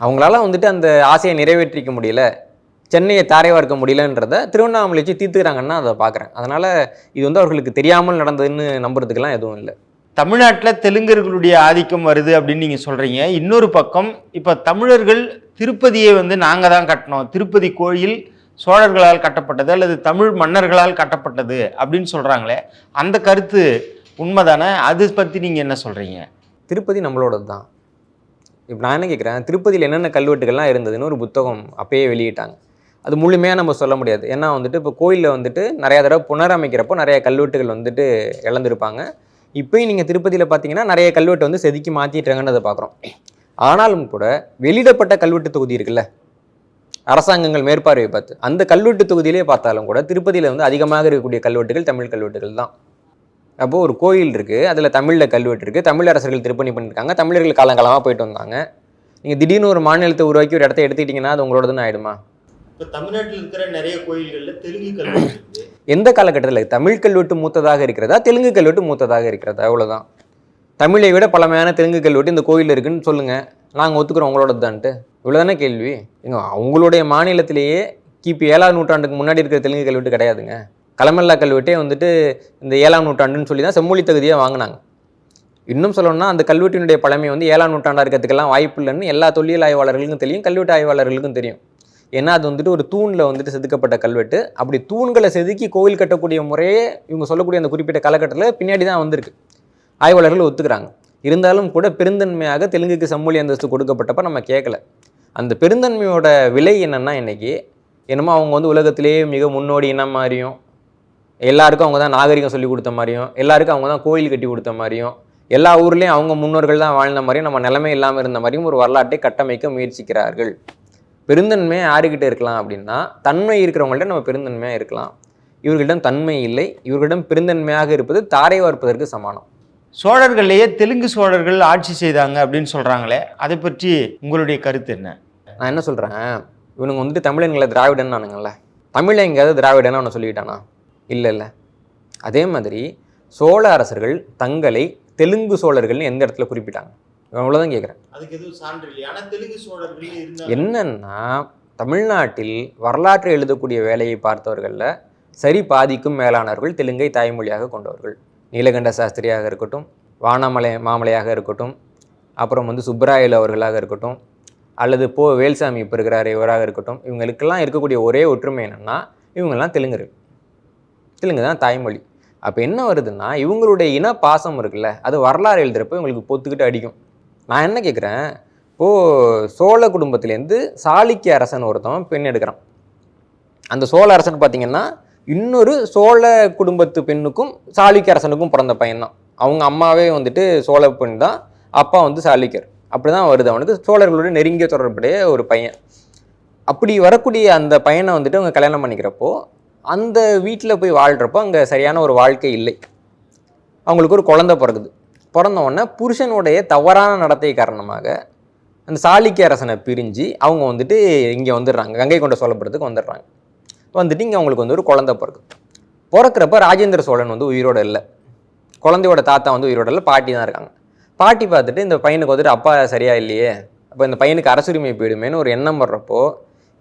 அவங்களால வந்துட்டு அந்த ஆசையை நிறைவேற்றிக்க முடியல. சென்னையை தாரை வார்க்க முடியலன்றத திருவண்ணாமலை வச்சு தீர்த்துக்கிறாங்கன்னா அதை பார்க்குறேன். அதனால் இது வந்து அவர்களுக்கு தெரியாமல் நடந்ததுன்னு நம்புறதுக்கெல்லாம் எதுவும் இல்லை. தமிழ்நாட்டில் தெலுங்கர்களுடைய ஆதிக்கம் வருது அப்படின்னு நீங்கள் சொல்கிறீங்க இன்னொரு பக்கம் இப்போ தமிழர்கள் திருப்பதியை வந்து நாங்கள் தான் கட்டினோம். திருப்பதி கோயில் சோழர்களால் கட்டப்பட்டது அல்லது தமிழ் மன்னர்களால் கட்டப்பட்டது அப்படின்னு சொல்றாங்களே அந்த கருத்து உண்மைதானே? அது பத்தி நீங்க என்ன சொல்றீங்க? திருப்பதி நம்மளோடது தான். இப்போ நான் என்ன கேட்குறேன் திருப்பதியில் என்னென்ன கல்வெட்டுகள்லாம் இருந்ததுன்னு ஒரு புத்தகம் அப்பயே வெளியிட்டாங்க. அது முழுமையாக நம்ம சொல்ல முடியாது. ஏன்னா வந்துட்டு இப்போ கோயிலில் வந்துட்டு நிறையா தடவை புனரமைக்கிறப்போ நிறைய கல்வெட்டுகள் வந்துட்டு இழந்திருப்பாங்க. இப்போயும் நீங்கள் திருப்பதியில் பார்த்தீங்கன்னா நிறைய கல்வெட்டு வந்து செதுக்கி மாற்றிட்டாங்கன்றதை பார்க்குறோம் ஆனாலும் கூட வெளியிடப்பட்ட கல்வெட்டு தொகுதி இருக்குல்ல? அரசாங்கங்கள் மேற்பார்வை பார்த்து. அந்த கல்வெட்டு தொகுதியிலே பார்த்தாலும் கூட திருப்பதியில் வந்து அதிகமாக இருக்கக்கூடிய கல்வெட்டுகள் தமிழ் கல்வெட்டுகள் தான். அப்போது ஒரு கோயில் இருக்குது அதில் தமிழில் கல்வெட்டு இருக்குது தமிழ் அரசர்கள் திருப்பணி பண்ணியிருக்காங்க தமிழர்கள் காலங்காலமாக போயிட்டு வந்தாங்க. நீங்கள் திடீர்னு ஒரு மாநிலத்தை உருவாக்கி ஒரு இடத்த எடுத்துக்கிட்டிங்கன்னா அது உங்களோடதுன்னு ஆகிடுமா இப்போ தமிழ்நாட்டில் இருக்கிற நிறைய கோயில்களில் தெலுங்கு கல்வெட்டு எந்த காலகட்டத்தில்? தமிழ் கல்வெட்டு மூத்ததாக இருக்கிறதா? தெலுங்கு கல்வெட்டு மூத்ததாக இருக்கிறதா? அவ்வளோதான் தமிழை விட பழமையான தெலுங்கு கல்வெட்டு இந்த கோயில் இருக்குன்னு சொல்லுங்கள் நாங்கள் ஒத்துக்கிறோம் உங்களோடது தான்ட்டு இவ்வளோதானே கேள்வி? எங்க அவங்களுடைய மாநிலத்திலேயே கிபி ஏழாம் நூற்றாண்டுக்கு முன்னாடி இருக்கிற தெலுங்கு கல்வெட்டு கிடையாதுங்க. களமல்லா கல்வெட்டே வந்துட்டு இந்த ஏழாம் நூற்றாண்டுன்னு சொல்லி தான் செம்மொழி தகுதியாக வாங்கினாங்க. இன்னும் சொல்லணும்னா அந்த கல்வெட்டினுடைய பழமை வந்து ஏழாம் நூற்றாண்டாக இருக்கிறதுக்கெல்லாம் வாய்ப்பு இல்லைன்னு எல்லா தொல்லியல் ஆய்வாளர்களுக்கும் தெரியும் கல்வெட்டு ஆய்வாளர்களுக்கும் தெரியும். ஏன்னா அது வந்துட்டு ஒரு தூணில் வந்துட்டு செதுக்கப்பட்ட கல்வெட்டு. அப்படி தூண்களை செதுக்கி கோவில் கட்டக்கூடிய முறையே இவங்க சொல்லக்கூடிய அந்த குறிப்பிட்ட காலகட்டத்தில் பின்னாடி தான் வந்திருக்கு. ஆய்வாளர்கள் ஒத்துக்கிறாங்க. இருந்தாலும் கூட பெருந்தன்மையாக தெலுங்குக்கு சம்மொழி அந்தஸ்து கொடுக்கப்பட்டப்ப நம்ம கேட்கல அந்த பெருந்தன்மையோட விலை என்னன்னா இன்றைக்கி என்னமோ அவங்க வந்து உலகத்திலேயே மிக முன்னோடி இனம் மாதிரியும் எல்லாருக்கும் அவங்க தான் நாகரிகம் சொல்லி கொடுத்த மாதிரியும் எல்லாருக்கும் அவங்க தான் கோயில் கட்டி கொடுத்த மாதிரியும் எல்லா ஊர்லேயும் அவங்க முன்னோர்கள் தான் வாழ்ந்த மாதிரியும் நம்ம நிலைமை இல்லாமல் இருந்த மாதிரியும் ஒரு வரலாற்றை கட்டமைக்க முயற்சிக்கிறார்கள். பெருந்தன்மை யாருக்கிட்ட இருக்கலாம் அப்படின்னா தன்மை இருக்கிறவங்கள்ட்ட நம்ம பெருந்தன்மையாக இருக்கலாம். இவர்களிடம் தன்மை இல்லை. இவர்களிடம் பெருந்தன்மையாக இருப்பது தாரை வார்ப்பதற்கு சமானம். சோழர்கள்லயே தெலுங்கு சோழர்கள் ஆட்சி செய்தாங்க அப்படின்னு சொல்றாங்களே அதை பற்றி உங்களுடைய கருத்து என்ன? நான் என்ன சொல்கிறேன் இவனுங்க வந்துட்டு தமிழன்களை திராவிடன் நானுங்கள்ல தமிழை எங்கேயாவது திராவிடன்னு அவனை சொல்லிக்கிட்டானா இல்லை இல்லை. அதே மாதிரி சோழ அரசர்கள் தங்களை தெலுங்கு சோழர்கள்னு எந்த இடத்துல குறிப்பிட்டாங்க? அவ்வளோதான் கேட்குறேன் அதுக்கு எதுவும் சான்று இல்லை ஆனா தெலுங்கு சோழர்கள் என்னன்னா தமிழ்நாட்டில் வரலாற்றை எழுதக்கூடிய வேலையை பார்த்தவர்களில் சரி பாதிக்கும் மேலானவர்கள் தெலுங்கை தாய்மொழியாக கொண்டவர்கள். நீலகண்ட சாஸ்திரியாக இருக்கட்டும் வானமலை மாமலையாக இருக்கட்டும் அப்புறம் வந்து சுப்பராயலு அவர்களாக இருக்கட்டும் அல்லது போ வேல்சாமி இப்போ இருக்கிறார் இவராக இருக்கட்டும் இவங்களுக்கெல்லாம் இருக்கக்கூடிய ஒரே ஒற்றுமை என்னென்னா இவங்கெல்லாம் தெலுங்கர்கள் தெலுங்கு தான் தாய்மொழி. அப்போ என்ன வருதுன்னா இவங்களுடைய இன பாசம் இருக்குல்ல அது வரலாறு எழுதுறப்ப இவங்களுக்கு பொத்துக்கிட்டு அடிக்கும். நான் என்ன கேட்குறேன் இப்போது சோழ குடும்பத்துலேருந்து சாளுக்கிய அரசன் ஒருத்தன் பெண் எடுக்கிறான். அந்த சோழ அரசன் பார்த்திங்கன்னா இன்னொரு சோழ குடும்பத்து பெண்ணுக்கும் சாளுக்கிய அரசனுக்கும் பிறந்த பையன்தான். அவங்க அம்மாவே வந்துட்டு சோழ பெண் தான் அப்பா வந்து சாளுக்கியர். அப்படி தான் வருது அவனுக்கு. சோழர்களோட நெருங்கிய தொடர்புடைய ஒரு பையன். அப்படி வரக்கூடிய அந்த பையனை வந்துட்டு அவங்க கல்யாணம் பண்ணிக்கிறப்போ அந்த வீட்டில் போய் வாழ்கிறப்போ அங்கே சரியான ஒரு வாழ்க்கை இல்லை. அவங்களுக்கு ஒரு குழந்தை பிறகுது பிறந்தவுடனே புருஷனுடைய தவறான நடத்தை காரணமாக அந்த சாளுக்கிய அரசனை பிரிஞ்சு அவங்க வந்துட்டு இங்கே வந்துடுறாங்க. கங்கை கொண்ட சோழபுரத்துக்கு வந்துடுறாங்க. வந்துட்டு இங்கே அவங்களுக்கு வந்து ஒரு குழந்தை பிறகு பிறக்கிறப்ப ராஜேந்திர சோழன் வந்து உயிரோட இல்லை. குழந்தையோட தாத்தா வந்து உயிரோட இல்லை. பாட்டி தான் இருக்காங்க. பாட்டி பார்த்துட்டு இந்த பையனுக்கு வந்துட்டு அப்பா சரியா இல்லையே அப்போ இந்த பையனுக்கு அரசுரிமை போயிடுமேன்னு ஒரு எண்ணம் வர்றப்போ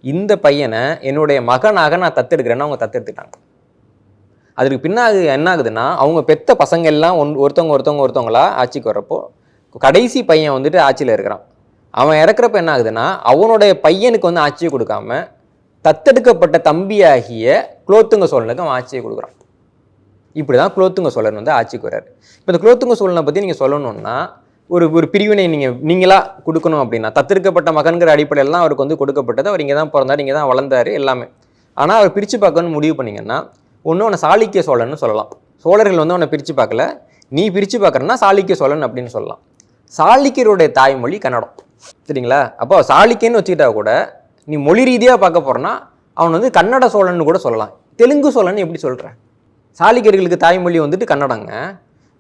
இந்த பையனை என்னுடைய மகனாக நான் தத்தெடுக்கிறேன்னு அவங்க தத்தெடுத்துட்டாங்க. அதுக்கு பின்னாடி என்ன ஆகுதுன்னா அவங்க பெத்த பசங்க எல்லாம் ஒன் ஒருத்தவங்க ஒருத்தவங்க ஒருத்தவங்களா ஆட்சிக்கு வர்றப்போ கடைசி பையன் வந்துட்டு ஆட்சியில் இருக்கிறான். அவன் இறக்குறப்ப என்ன ஆகுதுன்னா அவனுடைய பையனுக்கு வந்து ஆட்சியை கொடுக்காம தத்தெடுக்கப்பட்ட தம்பியாகிய குலோத்துங்க சோழனுக்கு அவன் ஆட்சியை கொடுக்குறான். இப்படி தான் குலோத்துங்க சோழன் வந்து ஆட்சிக்கு வர்றாரு. இப்போ இந்த குலோத்துங்க சோழனை பற்றி நீங்கள் சொல்லணும்னா ஒரு ஒரு பிரிவினை நீங்கள் நீங்களாக கொடுக்கணும் அப்படின்னா தத்தெடுக்கப்பட்ட மகன்கிற அடிப்படையில் தான் அவருக்கு வந்து கொடுக்கப்பட்டது. அவர் இங்கே தான் பிறந்தார் இங்கே தான் வளர்ந்தாரு எல்லாமே. ஆனால் அவர் பிரித்து பார்க்கணும்னு முடிவு பண்ணிங்கன்னா ஒன்று அவனை சாளுக்கிய சோழன்னு சொல்லலாம். சோழர்கள் வந்து அவனை பிரித்து பார்க்கல. நீ பிரித்து பார்க்குறன்னா சாளுக்கிய சோழன் அப்படின்னு சொல்லலாம். சாளுக்கியருடைய தாய்மொழி கன்னடம். சரிங்களா? அப்போ சாளுக்கியன்னு வச்சுக்கிட்டா கூட நீ மொழி ரீதியாக பார்க்க போறேன்னா அவன் வந்து கன்னட சோழன்னு கூட சொல்லலாம். தெலுங்கு சோழன் எப்படி சொல்கிறேன் சாளுக்கியர்களுக்கு தாய்மொழி வந்துட்டு கன்னடங்க.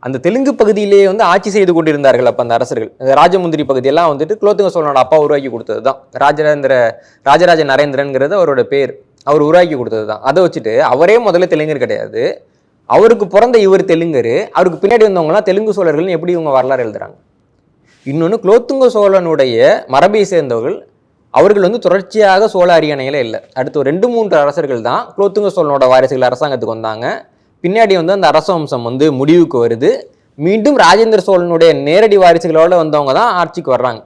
அந்த தெலுங்கு பகுதியிலேயே வந்து ஆட்சி செய்து கொண்டிருந்தார்கள் அப்போ அந்த அரசர்கள். இந்த ராஜமுந்திரி பகுதியெல்லாம் வந்துட்டு குலோத்துங்க சோழனோட அப்பா உருவாக்கி கொடுத்தது தான் ராஜரேந்திர ராஜராஜ நரேந்திரன்கிறது அவரோட பேர். அவர் உருவாக்கி கொடுத்தது தான். அதை வச்சுட்டு அவரே முதல்ல தெலுங்கர் கிடையாது. அவருக்கு பிறந்த இவர் தெலுங்கரு. அவருக்கு பின்னாடி வந்தவங்களாம் தெலுங்கு சோழர்கள்னு எப்படி இவங்க வரலாறு எழுதுறாங்க? இன்னொன்று குலோத்துங்க சோழனுடைய மரபை சேர்ந்தவர்கள் அவர்கள் வந்து தொடர்ச்சியாக சோழ அரியணையில் இல்லை. அடுத்து ஒரு ரெண்டு மூன்று அரசர்கள் தான் குலோத்துங்க சோழனோட வாரிசுகள் அரசாங்கத்துக்கு வந்தாங்க. பின்னாடி வந்து அந்த அரச வம்சம் வந்து முடிவுக்கு வருது. மீண்டும் ராஜேந்திர சோழனுடைய நேரடி வாரிசுகளோட வந்தவங்க தான் ஆட்சிக்கு வர்றாங்க.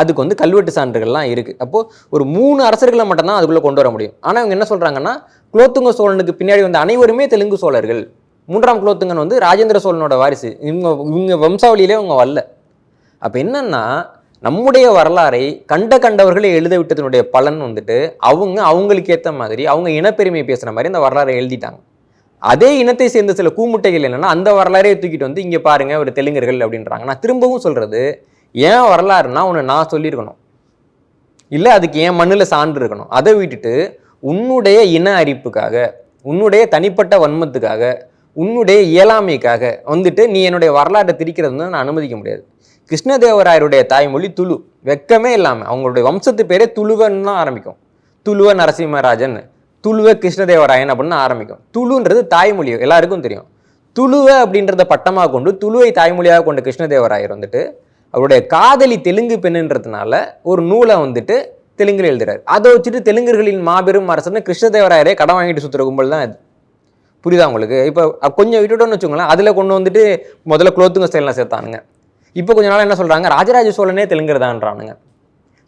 அதுக்கு வந்து கல்வெட்டு சான்றுகள்லாம் இருக்குது அப்போது ஒரு மூணு அரசர்களை மட்டும்தான் அதுக்குள்ளே கொண்டு வர முடியும். ஆனால் இவங்க என்ன சொல்கிறாங்கன்னா குலோத்துங்க சோழனுக்கு பின்னாடி வந்த அனைவருமே தெலுங்கு சோழர்கள். மூன்றாம் குலோத்துங்கன் வந்து ராஜேந்திர சோழனோட வாரிசு. இவங்க இவங்க வம்சாவளியிலே அவங்க வரல. அப்போ என்னன்னா நம்முடைய வரலாறை கண்ட கண்டவர்களை எழுத விட்டதனுடைய பலன் வந்துட்டு அவங்க அவங்களுக்கு ஏற்ற மாதிரி அவங்க இனப்பெருமை பேசுகிற மாதிரி அந்த வரலாறை எழுதிட்டாங்க. அதே இனத்தை சேர்ந்த சில கூமுட்டைகள் என்னென்னா அந்த வரலாறையே தூக்கிட்டு வந்து இங்கே பாருங்கள் ஒரு தெலுங்கர்கள் அப்படின்றாங்க. நான் திரும்பவும் சொல்கிறது ஏன் வரலாறுனா ஒன்று நான் சொல்லியிருக்கணும். இல்லை அதுக்கு ஏன் மண்ணில் சான்று இருக்கணும். அதை விட்டுட்டு உன்னுடைய இன அரிப்புக்காக உன்னுடைய தனிப்பட்ட வன்மத்துக்காக உன்னுடைய இயலாமைக்காக வந்துட்டு நீ என்னுடைய வரலாற்றை திரிக்கிறது வந்து நான் அனுமதிக்க முடியாது. கிருஷ்ணதேவராயருடைய தாய்மொழி துளு. வெக்கமே இல்லாமல் அவங்களுடைய வம்சத்து பேரே துளுவன்னு தான் ஆரம்பிக்கும். துளுவ நரசிம்மராஜன் துளுவ கிருஷ்ணதேவராயன் அப்படின்னு ஆரம்பிக்கும். துளுன்றது தாய்மொழி எல்லாருக்கும் தெரியும். துளுவ அப்படின்றத பட்டமாக கொண்டு துளுவை தாய்மொழியாக கொண்ட கிருஷ்ணதேவராயர் வந்துட்டு அவருடைய காதலி தெலுங்கு பெண்ணுன்றதுனால ஒரு நூலை வந்துட்டு தெலுங்கில் எழுதுறாரு. அதை வச்சுட்டு தெலுங்கர்களின் மாபெரும் அரசன்னு கிருஷ்ணதேவராயரே கடன் வாங்கிட்டு சுற்றுற கும்பல் தான் அது புரியுதா உங்களுக்கு? இப்போ கொஞ்சம் விட்டுட்டோன்னு வச்சுக்கோங்களேன் அதில் கொண்டு வந்துட்டு முதல்ல குளோத்துங்க ஸ்டைலாம் சேர்த்தானுங்க. இப்போ கொஞ்ச நாள் என்ன சொல்கிறாங்க ராஜராஜ சோழனே தெலுங்குறதான்றானுங்க.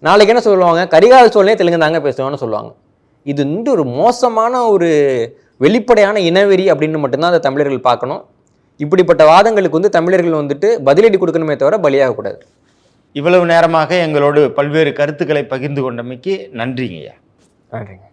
நாளைக்கு என்ன சொல்லுவாங்க? கரிகால சோழனே தெலுங்கு தாங்க பேசுவான்னு சொல்லுவாங்க. இது வந்து ஒரு மோசமான ஒரு வெளிப்படையான இனவெறி அப்படின்னு மட்டும்தான் அந்த தமிழர்கள் பார்க்கணும். இப்படிப்பட்ட வாதங்களுக்கு வந்து தமிழர்கள் வந்துட்டு பதிலடி கொடுக்கணுமே தவிர பலியாகக்கூடாது இவ்வளவு நேரமாக எங்களோடு பல்வேறு கருத்துக்களை பகிர்ந்து கொண்டமைக்கு நன்றிங்கய்யா. நன்றிங்க.